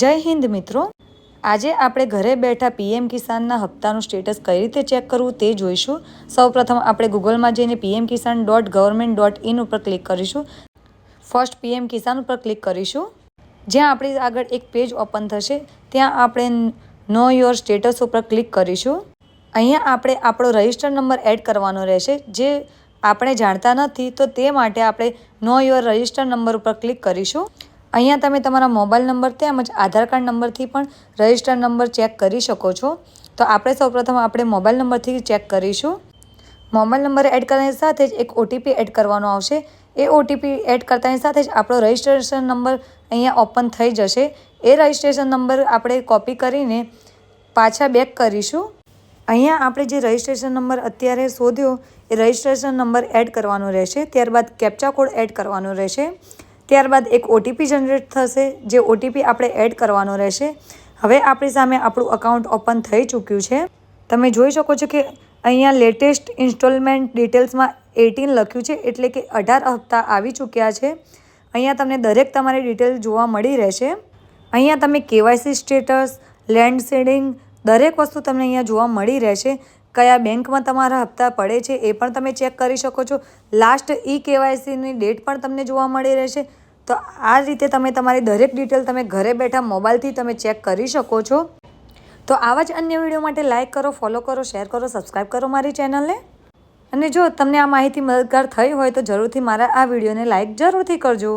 જય હિન્દ મિત્રો. આજે આપણે ઘરે બેઠા પીએમ કિસાનના હપ્તાનું સ્ટેટસ કઈ રીતે ચેક કરવું તે જોઈશું. સૌપ્રથમ આપણે ગૂગલમાં જઈને PM Kisan dot government dot in ઉપર ક્લિક કરીશું. ફર્સ્ટ પીએમ કિસાન ઉપર ક્લિક કરીશું. જ્યાં આપણી આગળ એક પેજ ઓપન થશે, ત્યાં આપણે નો યોર સ્ટેટસ ઉપર ક્લિક કરીશું. અહીંયા આપણે આપણો રજિસ્ટર નંબર એડ કરવાનો રહેશે, જે આપણે જાણતા નથી, તો તે માટે આપણે નો યોર રજિસ્ટર નંબર ઉપર ક્લિક કરીશું. અહીંયા તમે તમારા મોબાઈલ નંબર તેમજ આધાર કાર્ડ નંબરથી પણ રજિસ્ટર નંબર ચેક કરી શકો છો. તો આપણે સૌપ્રથમ આપણે મોબાઈલ નંબરથી ચેક કરીશું. મોબાઈલ નંબર એડ કરતાની સાથે જ એક ઓટીપી એડ કરવાનો આવશે. એ ઓટીપી એડ કરતાની સાથે જ આપણો રજિસ્ટ્રેશન નંબર અહીંયા ઓપન થઈ જશે. એ રજિસ્ટ્રેશન નંબર આપણે કોપી કરીને પાછા બેક કરીશું. અહીંયા આપણે જે રજિસ્ટ્રેશન નંબર અત્યારે શોધ્યો, એ રજિસ્ટ્રેશન નંબર એડ કરવાનો રહેશે. ત્યારબાદ કેપ્ચા કોડ એડ કરવાનો રહેશે. ત્યારબાદ એક ઓટીપી જનરેટ થશે, જે ઓટીપી આપણે એડ કરવાનો રહેશે. હવે આપણી સામે આપણું અકાઉન્ટ ઓપન થઈ ચૂક્યું છે. તમે જોઈ શકો છો કે અહીંયા લેટેસ્ટ ઇન્સ્ટોલમેન્ટ ડિટેલ્સમાં એટીન લખ્યું છે, એટલે કે અઢાર હપ્તા આવી ચૂક્યા છે. અહીંયા તમને દરેક તમારી ડિટેલ જોવા મળી રહેશે. અહીંયા તમે કેવાયસી સ્ટેટસ લેન્ડ સેડિંગ દરેક વસ્તુ તમને અહીંયા જોવા મળી રહેશે. કયા બેંકમાં તમારા હપ્તા પડે છે એ પણ તમે ચેક કરી શકો છો. લાસ્ટ ઈ કેવાયસીની ડેટ પણ તમને જોવા મળી રહેશે. તો આ રીતે તમે તમારી દરેક ડિટેલ તમે ઘરે બેઠા મોબાઈલથી તમે ચેક કરી શકો છો. તો આવા જ અન્ય વીડિયો માટે લાઇક કરો, ફોલો કરો, શેર કરો સબસ્ક્રાઈબ કરો મારી ચેનલને. અને જો તમને આ માહિતી મદદગાર થઈ હોય તો જરૂરથી મારા આ વિડીયોને લાઇક જરૂરથી કરજો.